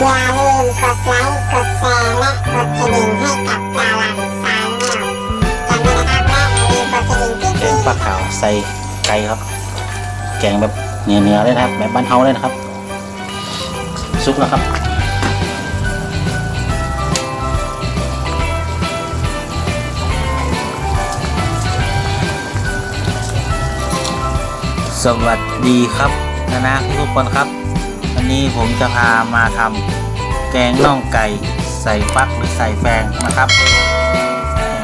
อย่าลืมกดไลค์กดแชร์และกดกระดิ่งให้กับดาราสายแนวจำไว้นะครับและอย่าลืมกดกระดิ่งที่แกงปลาขาวใส่ไก่ครับ แกงแบบเนื้อๆเลยนะครับ แบบบ้านเฮาเลยนะครับ ซุปแล้วครับสวัสดีครับนะนะทุกคนครับ นี้ผมจะพามาทำแกงน่องไก่ใส่ฟักหรือใส่แฟงนะครับ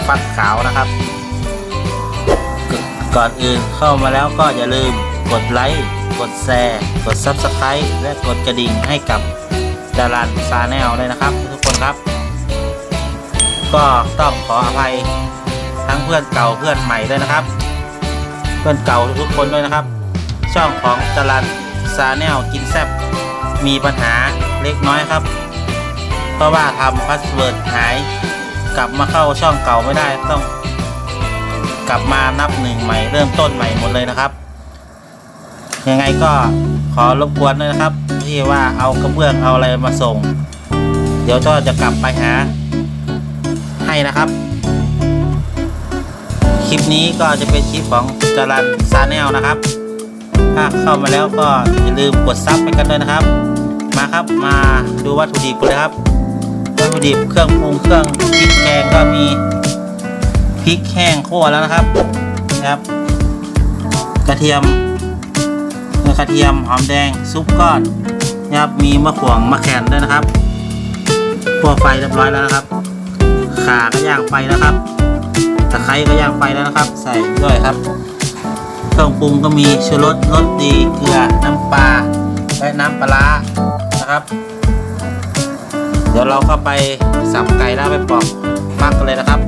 ฟักขาวนะครับ ก่อนอื่นเข้ามาแล้วก็อย่าลืมกดไลค์กดแชร์กด Subscribe และกดกระดิ่งให้กับดารันซาแนลด้วยนะครับ ทุกคนครับ ก็ต้องขออภัยทั้งเพื่อนเก่าเพื่อนใหม่ด้วยนะครับ เพื่อนเก่าทุกคนด้วยนะครับ ช่องของดารันซาแนลกินแซบ มีปัญหาเล็กน้อยครับ เพราะว่าทำพาสเวิร์ดหายกลับมาเข้าช่องเก่าไม่ได้ต้อง กลับมานับหนึ่งใหม่เริ่มต้นใหม่หมดเลยนะครับ ยังไงก็ขอรบกวนด้วยนะครับ ที่ว่าเอากระเบื้องเอาอะไรมาส่ง เดี๋ยวก็จะกลับไปหา ให้นะครับ คลิปนี้ก็จะเป็นคลิปของจารันซาแนลนะครับ ถ้าเข้ามาแล้วก็อย่าลืมกดซับไปกันด้วยนะครับ มาครับ มาดูวัตถุดิบกันเลยครับ วัตถุดิบเครื่องปรุงเครื่องพริกแกงก็มีพริกแห้งคั่วแล้วนะครับนะครับ กระเทียมเนื้อกระเทียมหอมแดงซุปก้อนนะครับมีมะขวงมะแขนด้วยนะครับคั่วไฟเรียบร้อยแล้วนะครับขาก็ย่างไฟแล้วครับตะไคร้ก็ย่างไฟแล้วนะครับ ใส่ด้วยครับ เครื่องปรุงก็มีชูรสรสดีเกลือน้ำปลาและน้ำปลาร้า นะครับ เดี๋ยวเราก็ไปสับไก่แล้วไปปอกฟักกันเลยนะครับ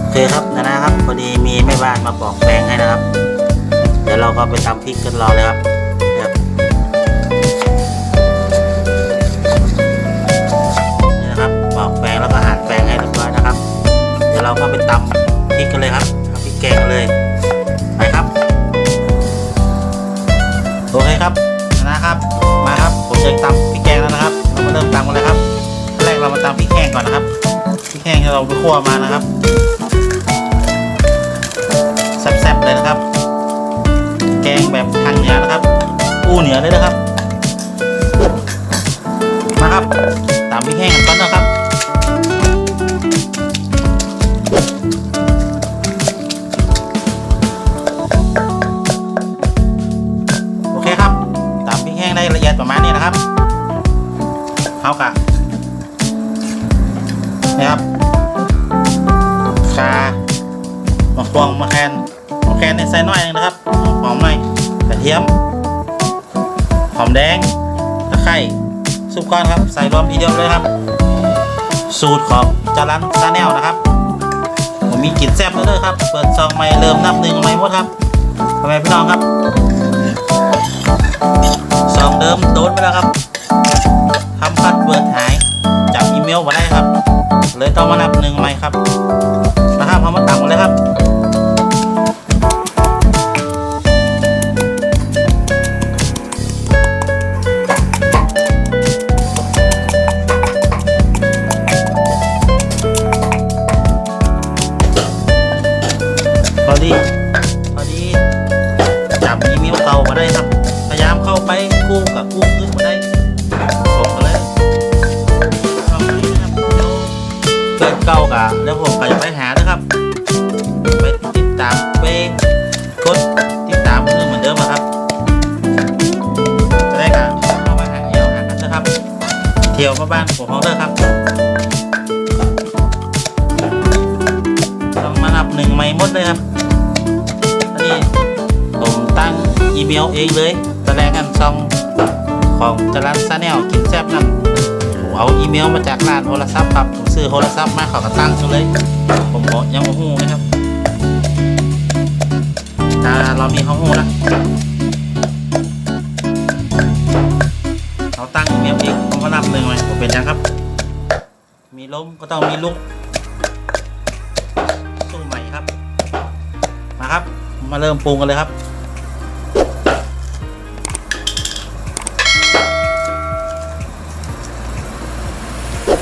โอเคครับนะนะครับพอดีมีแม่บ้านมาปอกแปลงให้นะครับ เดี๋ยวเราก็ไปตำพริกกันรอเลยครับนี่นะครับปอกแปลงแล้วก็หั่นแปลงให้เรียบร้อยนะครับ เดี๋ยวเราก็ไปตำพริกกันเลยครับทำพริกแกงกันเลย เราไปคั่วมานะครับแซ่บๆเลยนะครับ แกงแบบทางเหนือนะครับอู้เหนือเลยนะครับมาครับามาวมะแคนมะแคนเนี่ยใส่น้อยหนึงนะครับหอมหน่อยกระเทียมหอมแดงตะไคร้ซุปก้อนครับ ใส่รวมทีเดียวเลยครับ สูตรของจารันซาแนลนะครับผมมีกลิ่นแซ่บแล้วเด้อครับ เปิดซองใหม่เริ่มนับหนึ่งใหม่หมดครับพ่อแม่พี่น้องครับซองเดิมโดนไปแล้วครับทำพัดเวิร์ดหายจับอีเมลมาได้ครับ เลยต้องมานับหนึ่งใหม่ครับ บ้านผมของเด้อครับ ต้องมานับหนึ่งไม่หมดเลยครับ อันนี้ผมตั้งอีเมลเองเลยตอนแรกกันซองของจรันซาแนลกินแซ่บนั่นผมเอาอีเมลมาจากร้านโทรศัพท์ครับผมซื้อโทรศัพท์มาเขาก็ตั้งอยู่เลย ผมบอกยังโมหูนะครับ ถ้าเรามีข้อมูลแล้ว เราตั้งอีเมลเองผมก็นับหนึ่งเลยผมเป็นยังครับ มีล้มก็ต้องมีลุกสู้ใหม่ครับ มาครับ มาเริ่มปรุงกันเลยครับ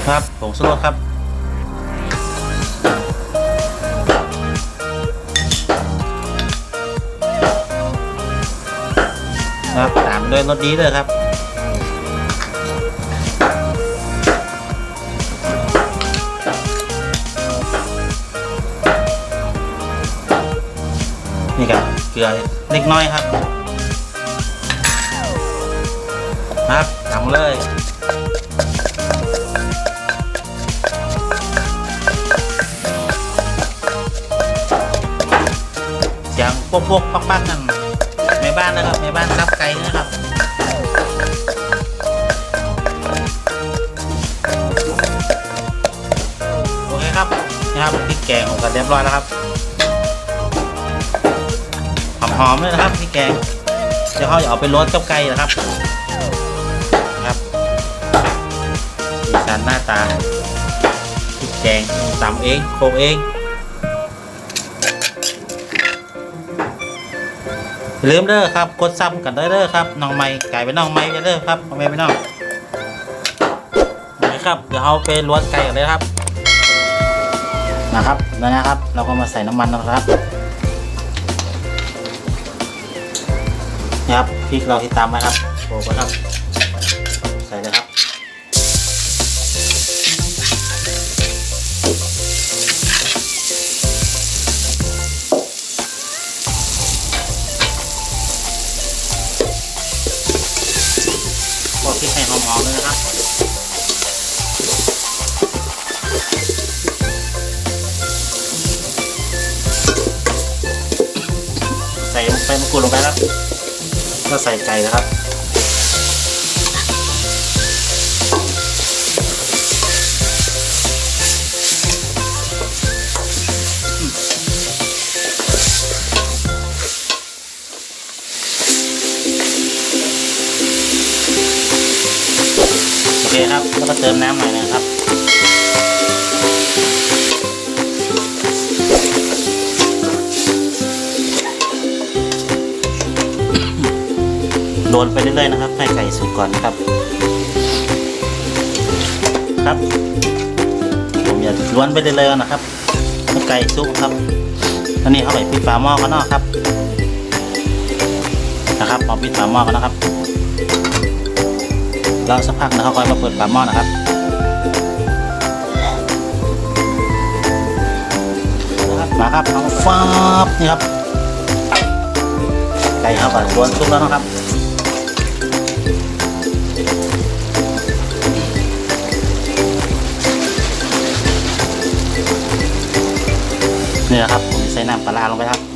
ครับผงชูรสครับ ครับตามด้วยรสดีเลยครับ นี่ครับเกลือเล็กน้อยครับครับทำเลยเสียงพวกพวกปักปักๆกันในบ้านนะครับในบ้านซับไก่นะครับโอเคครับนะครับพริกแกงของกันเรียบร้อยแล้วครับ หอมๆเลยนะครับพริกแกงเดี๋ยวเขาจะเอาไปรสกับไก่นะครับนะครับสีสันหน้าตาพริกแกงตำเองโคกเองอย่าลืมเด้อครับ กดซับกันได้เด้อครับน้องไม้ไก่เป็นน้องไม้ไปเด้อครับน้องไม้เป็นน้องนะครับเดี๋ยวเอาไปรสไก่กันเลยครับนะครับแล้วนะครับ เราก็มาใส่น้ำมันนะครับ นะครับพริกเราที่ตามไว้ครับโขลกไว้ครับ ใส่เลยครับก็พริกให้หอมๆเลยนะครับใส่ลงไปมะกรูดลงไปครับ ก็ใส่ไก่นะครับโอเคครับ แล้วก็เติมน้ำหน่อยนะครับ โดนไปเรื่อยๆนะครับ ให้ไก่สุกก่อนนะครับ ครับ ผมอย่าล้วนไปเรื่อยๆนะครับให้ไก่สุกครับอันนี้เข้าไปปิดฝาหม้อกันเนาะครับ นะครับพอปิดฝาหม้อกันนะครับแล้วสักพักนะครับค่อยมาเปิดฝาหม้อนะครับมาครับเอาฟ้าบนี่ครับไก่เข้าไปล้วนสุกแล้วนะครับ นี่นะครับผมใส่น้ำปลาร้าลงไปครับ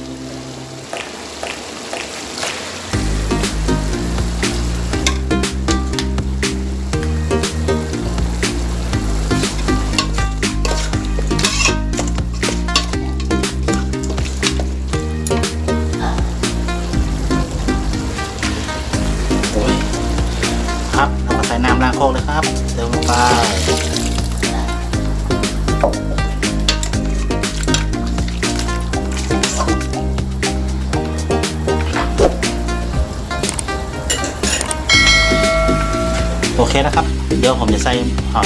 โอเคนะครับ เดี๋ยวผมจะใส่ห่อ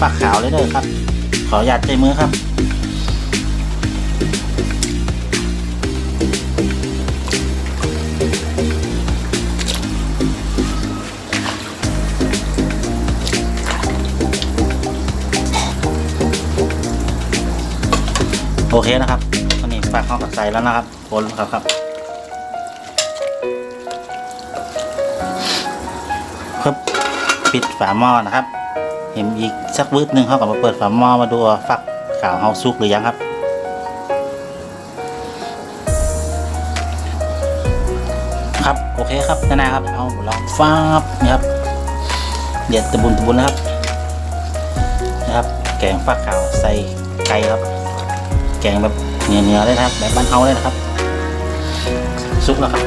ฝักขาวเลยเด้อครับ ขออนุญาตใจมือครับโอเคนะครับอันนี้ฝักเข้ากับใส่แล้วนะครับคนครับครับครับ ปิดฝาหม้อนะครับ เห็นอีกสักวืดหนึ่งเขากลับมาเปิดฝาหม้อมาดูฟักขาวเฮาซุกหรือยังครับ ครับโอเคครับนานาครับเอาลองฟ้าบนี่ครับเด็ดตะบุนตะบุนนะครับนะครับ แกงฟักขาวใส่ไก่ครับ แกงแบบเนื้อๆเลยนะครับแบบบ้านเฮาเลยนะครับซุกแล้วครับ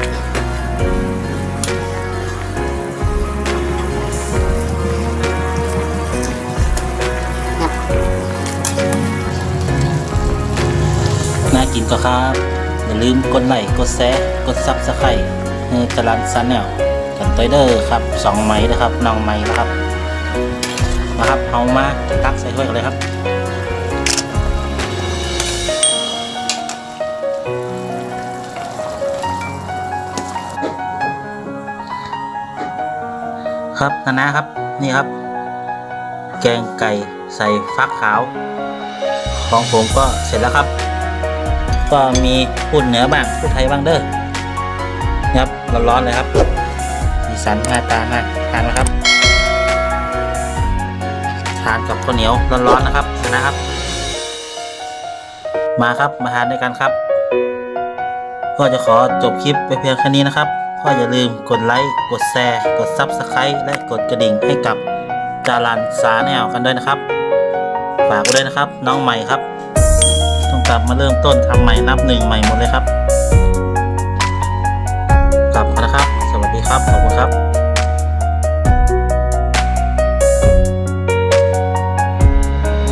กินก็ครับ อย่าลืมกดไลค์กดแชร์กดซับสไครต์เฮอจรันซันแนลกันต้อยเดอร์ครับสองไม้นะครับน้องไม้นะครับนะครับเอามาตักใส่ถ้วยกันเลยครับครับนานาครับนี่ครับ แกงไก่ใส่ฟักขาว ของผมก็เสร็จแล้วครับ ก็มีพูดเหนือบ้างพูดไทยบ้างเด้อครับร้อนๆเลยครับสีสันหน้าตาน่าทานนะครับทานกับข้าวเหนียวร้อนๆนะครับนะครับ มาครับมาทานด้วยกันครับก็จะขอจบคลิปไปเพียงแค่นี้นะครับก็อย่าลืมกดไลค์ กดแชร์ กด Subscribe และกดกระดิ่งให้กับจารันสาแนวกันด้วยนะครับ ฝากด้วยนะครับ น้องใหม่ครับ ลับมาเริ่มต้นทำใหม่นับหนึ่งใหม่หมดเลยครับ กลับมานะครับ สวัสดีครับ ขอบคุณครับ